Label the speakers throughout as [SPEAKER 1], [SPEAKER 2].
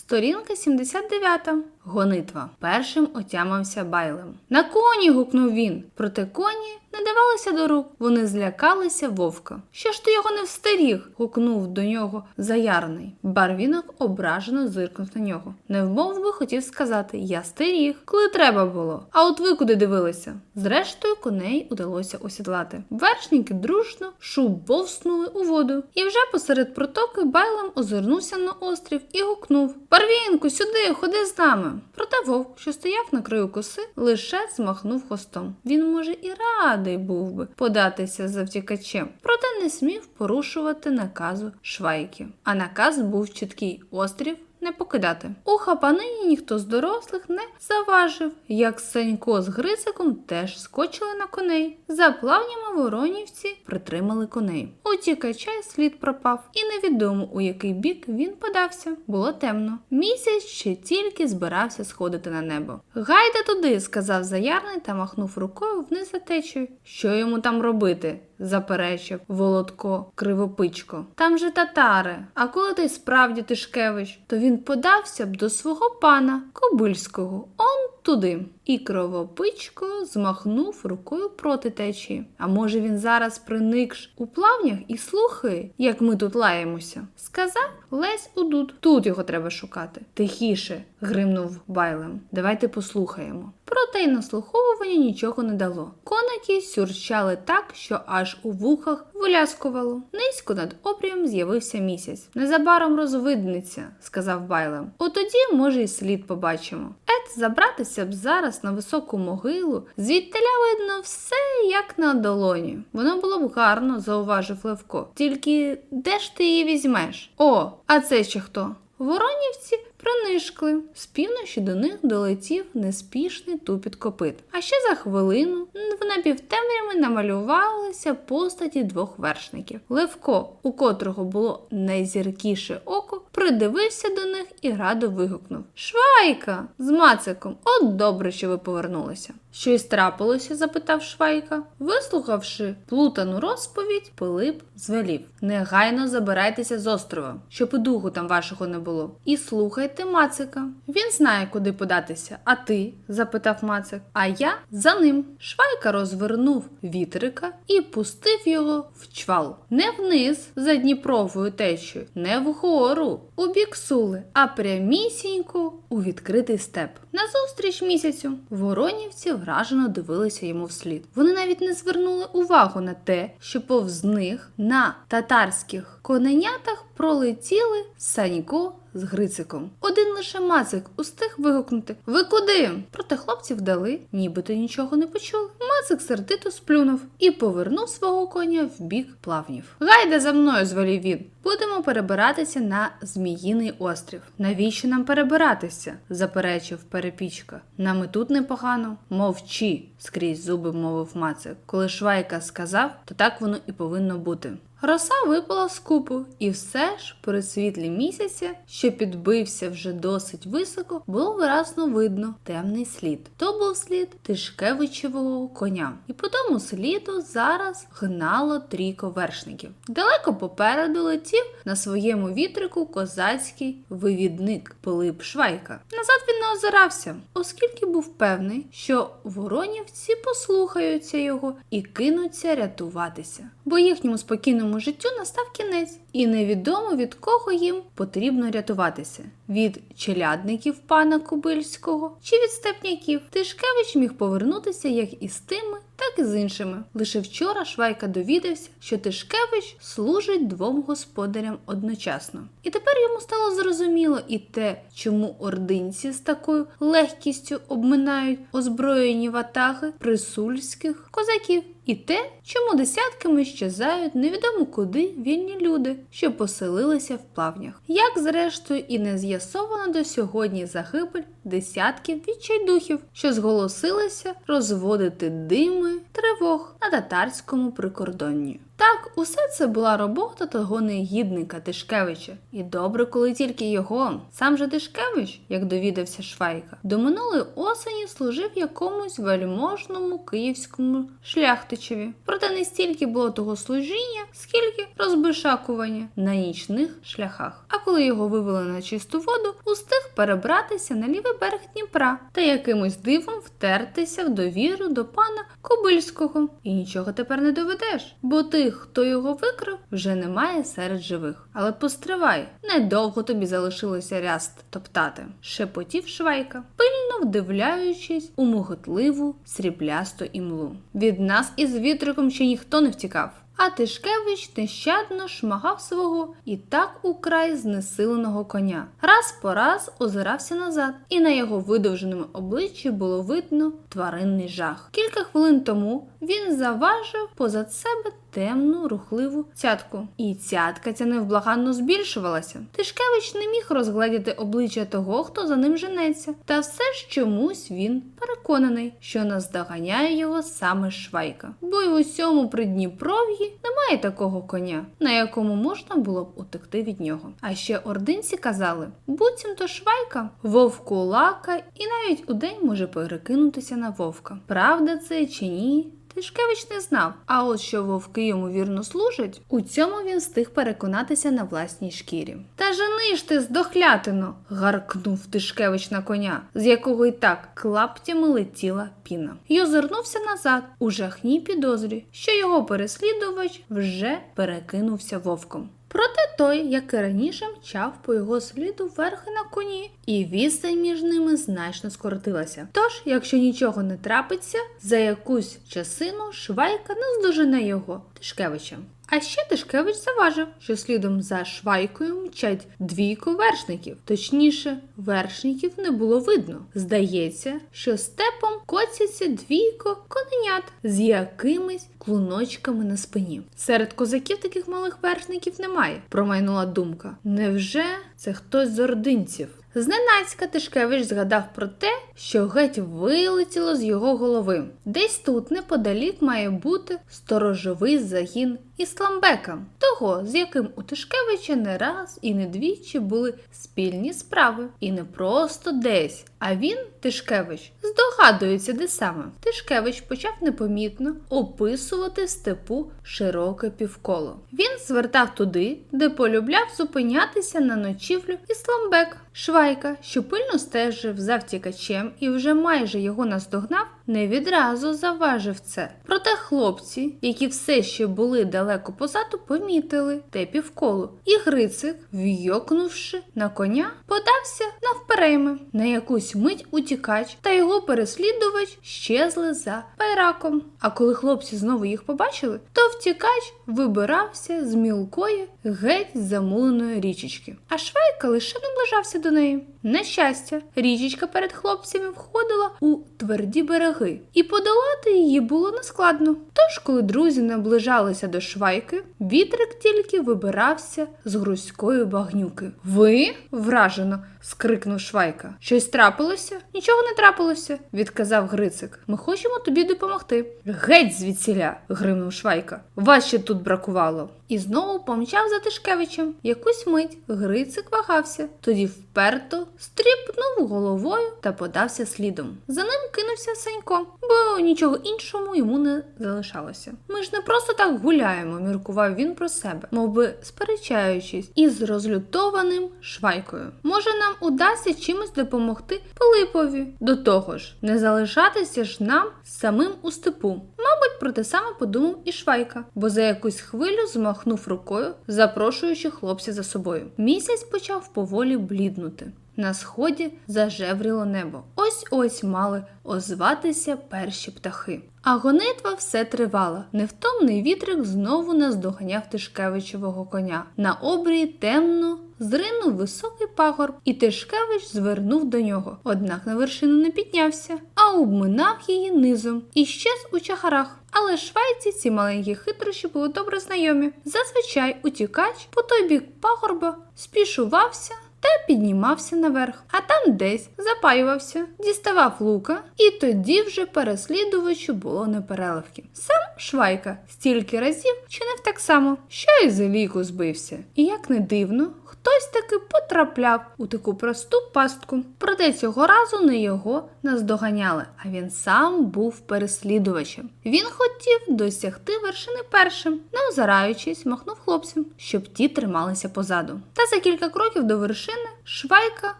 [SPEAKER 1] Сторінка 79. Гонитва. Першим отямився байлем. На коні. гукнув він. Проте коні не давалися до рук. Вони злякалися вовка. Що ж ти його не встеріг? гукнув до нього заярний. Барвінок ображено зиркнув на нього. Невмов би хотів сказати Я стеріг, коли треба було. А от ви куди дивилися? Зрештою, коней удалося осідлати. Вершники дружно шубовснули у воду. І вже посеред протоки байлем озирнувся на острів і гукнув Барвінку, сюди, ходи з нами. Проте вовк, що стояв на краю коси, лише змахнув хвостом. Він, може, і радий був би податися за втікачем, проте не смів порушувати наказу швайки. А наказ був чіткий острів. Не покидати. У хапанині ніхто з дорослих не заважив, як Санько з Грициком теж скочили на коней. За плавнями воронівці притримали коней. У тікача й слід пропав, і невідомо у який бік він подався. Було темно. Місяць ще тільки збирався сходити на небо. Гайда туди, сказав заярний та махнув рукою вниз за течею. Що йому там робити? Заперечив Володко Кривопичко. Там же татари. А коли ти справді Тишкевич, то він подався б до свого пана Кобильського. Он туди. І кровопичко змахнув рукою проти течії. А може він зараз приникш у плавнях і слухає, як ми тут лаємося? Сказав Лесь Удуд. Тут його треба шукати. Тихіше, гримнув байлем. Давайте послухаємо. Проте й наслуховування нічого не дало. Коники сюрчали так, що аж у вухах виляскувало. Низько над обрієм з'явився місяць. Незабаром розвидниться, сказав байлем. Отоді, може, й слід побачимо. Ет, забратися б зараз на високу могилу, звідтиля видно все як на долоні. Воно було б гарно, зауважив Левко. Тільки де ж ти її візьмеш? О, а це ще хто? Воронівці принишкли. З півночі до них долетів неспішний тупіт копит. А ще за хвилину в напівтемряві намалювалися постаті двох вершників. Левко, у котрого було найзіркіше око, придивився до них і радо вигукнув: Швайка! З мациком! От добре, що ви повернулися. Щось трапилося? запитав Швайка. Вислухавши плутану розповідь, Пилип звелів: Негайно забирайтеся з острова, щоб і духу там вашого не було. І слухайте Мацика. Він знає, куди податися. А ти? запитав Мацик. А я за ним. Швайка розвернув вітрика і пустив його в чвал. Не вниз за Дніпровою течею, не вгору, у бік сули, а прямісінько у відкритий степ. Назустріч місяцю воронівці вражено дивилися йому вслід. Вони навіть не звернули увагу на те, що повз них на татарських коненятах пролетіли Санько з Грициком. Один лише Мацик устиг вигукнути Ви куди? Проте хлопці вдали, нібито нічого не почули. Мацик сердито сплюнув і повернув свого коня в бік плавнів. Гайде за мною, звелів він. Будемо перебиратися на Зміїний острів. Навіщо нам перебиратися? заперечив перепічка. Нам і тут непогано. Мовчи, скрізь зуби мовив Мацик. Коли Швайка сказав, то так воно і повинно бути. Роса випала з купу, і все ж при світлі місяця, що підбився вже досить високо, було виразно видно темний слід. То був слід Тишкевичевого коня. І по тому сліду зараз гнало трійко вершників. Далеко попереду летів на своєму вітрику козацький вивідник Пилип Швайка. Назад він не озирався, оскільки був певний, що воронівці послухаються його і кинуться рятуватися, бо їхньому спокійному життю настав кінець, і невідомо від кого їм потрібно рятуватися: від челядників пана Кобильського чи від степняків. Тишкевич міг повернутися як із тими, так і з іншими. Лише вчора Швайка довідався, що Тишкевич служить двом господарям одночасно. І тепер йому стало зрозуміло і те, чому ординці з такою легкістю обминають озброєні ватаги присульських козаків. І те, чому десятками щезають невідомо куди вільні люди, що поселилися в плавнях. Як зрештою і не з'ясовано до сьогодні загибель десятків відчайдухів, що зголосилися розводити дими тривог. на татарському прикордонні. Так, усе це була робота того негідника Тишкевича. І добре, коли тільки його. Сам же Тишкевич, як довідався Швайка, до минулої осені служив якомусь вельможному київському шляхтичеві. Проте не стільки було того служіння, скільки розбишакування на нічних шляхах. А коли його вивели на чисту воду, устиг перебратися на лівий берег Дніпра та якимось дивом втертися в довіру до пана Кобильського. І нічого тепер не доведеш, бо тих, хто його викрив, вже немає серед живих. Але постривай, недовго тобі залишилося ряст топтати, шепотів Швайка, пильно вдивляючись у моготливу сріблясту імлу. Від нас із вітриком ще ніхто не втікав. А Тишкевич нещадно шмагав свого і так украй знесиленого коня. Раз по раз озирався назад, і на його видовженому обличчі було видно тваринний жах. Кілька хвилин тому він заважив позад себе темну рухливу цятку. І цятка ця невблаганно збільшувалася. Тишкевич не міг розгледіти обличчя того, хто за ним женеться, та все ж чомусь він переконаний, що наздоганяє його саме Швайка. Бо й в усьому Придніпров'ї немає такого коня, на якому можна було б утекти від нього. А ще ординці казали, буцімто Швайка, вовку лака і навіть удень може перекинутися на вовка. Правда це чи ні? Тишкевич не знав, а от що вовки йому вірно служать, у цьому він встиг переконатися на власній шкірі. Та жени ж ти здохлятино, гаркнув Тишкевич на коня, з якого й так клаптями летіла піна. й озирнувся назад у жахній підозрі, що його переслідувач вже перекинувся вовком. Проте той, як і раніше, мчав по його сліду верхи на коні, і відстань між ними значно скоротилася. Тож, якщо нічого не трапиться, за якусь часину швайка наздожене його Тишкевича. А ще Тишкевич заважив, що слідом за швайкою мчать двійко вершників. Точніше, вершників не було видно. Здається, що степом коцяться двійко коненят з якимись клуночками на спині. Серед козаків таких малих вершників немає, промайнула думка. Невже це хтось з ординців? Зненацька Тишкевич згадав про те, що геть вилетіло з його голови. Десь тут неподалік має бути сторожовий загін Ісламбека, того, з яким у Тишкевича не раз і не двічі були спільні справи. І не просто десь. А він, Тишкевич, здогадується, де саме. Тишкевич почав непомітно описувати степу широке півколо. Він звертав туди, де полюбляв зупинятися на ночівлю Ісламбек. Швайка, що пильно стежив за втікачем і вже майже його наздогнав, не відразу заважив це. Проте хлопці, які все ще були далеко позаду, помітили те півколо, і Грицик, вйокнувши на коня, подався навперейми. На якусь мить утікач та його переслідувач щезли за пайраком. А коли хлопці знову їх побачили, то втікач вибирався з мілкої геть замуленої річечки. А Швайка лише наближався до неї. На щастя, річечка перед хлопцями входила у тверді береги, і подолати її було нескладно. Тож, коли друзі наближалися до швайки, вітрик тільки вибирався з грузької багнюки. Ви? вражено скрикнув Швайка. Щось трапилося? Нічого не трапилося, відказав Грицик. Ми хочемо тобі допомогти. Геть звідсіля, гримнув Швайка. Вас ще тут бракувало. І знову помчав за Тишкевичем. Якусь мить Грицик вагався, тоді вперто стріпнув головою та подався слідом. За ним кинувся Санько, бо нічого іншому йому не залишалося. Ми ж не просто так гуляємо, міркував він про себе, мов би сперечаючись із розлютованим Швайкою. Може, нам удасться чимось допомогти Пилипові. До того ж, не залишатися ж нам самим у степу. Мабуть, про те саме подумав і Швайка, бо за якусь хвилю змахнув рукою, запрошуючи хлопця за собою. Місяць почав поволі бліднути. На сході зажевріло небо. Ось ось мали озватися перші птахи. А гонитва все тривала. Невтомний вітрик знову наздоганяв Тишкевичевого коня. На обрії темно зринув високий пагорб, і Тишкевич звернув до нього. Однак на вершину не піднявся, а обминав її низом і щез у чахарах. Але швайці ці маленькі хитрощі були добре знайомі. Зазвичай утікач по той бік пагорба спішувався та піднімався наверх, а там десь запаювався, діставав лука, і тоді вже переслідувачу було непереливки. Сам Швайка стільки разів чинив так само, що й за ліку збився. І як не дивно, хтось таки потрапляв у таку просту пастку. Проте цього разу не його наздоганяли, а він сам був переслідувачем. Він хотів досягти вершини першим, не озираючись, махнув хлопцям, щоб ті трималися позаду. Та за кілька кроків до вершини Швайка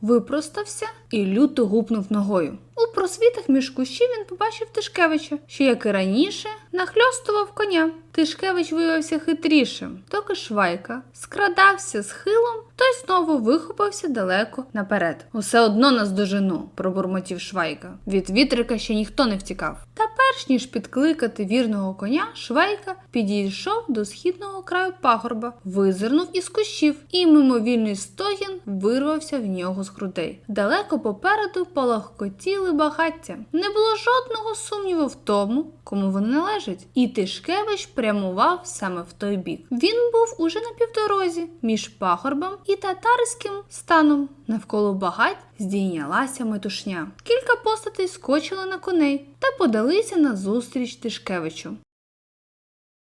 [SPEAKER 1] випростався і люто гупнув ногою. У просвітах між кущів він побачив Тишкевича, що, як і раніше, нахльостував коня. Тишкевич виявився хитрішим, доки Швайка скрадався схилом, той знову вихопився далеко наперед. Усе одно нас дожену, пробурмотів Швайка. Від вітрика ще ніхто не втікав. Та перш ніж підкликати вірного коня, Швайка підійшов до східного краю пагорба, визирнув із кущів, і мимовільний стогін вирвався в нього з грудей. Далеко попереду полагкотіли багаття. Не було жодного сумніву в тому, кому вони належать. І Тишкевич прямував саме в той бік. Він був уже на півдорозі між пагорбом і татарським станом. Навколо багать здійнялася метушня. Кілька постатей скочили на коней та подалися назустріч Тишкевичу.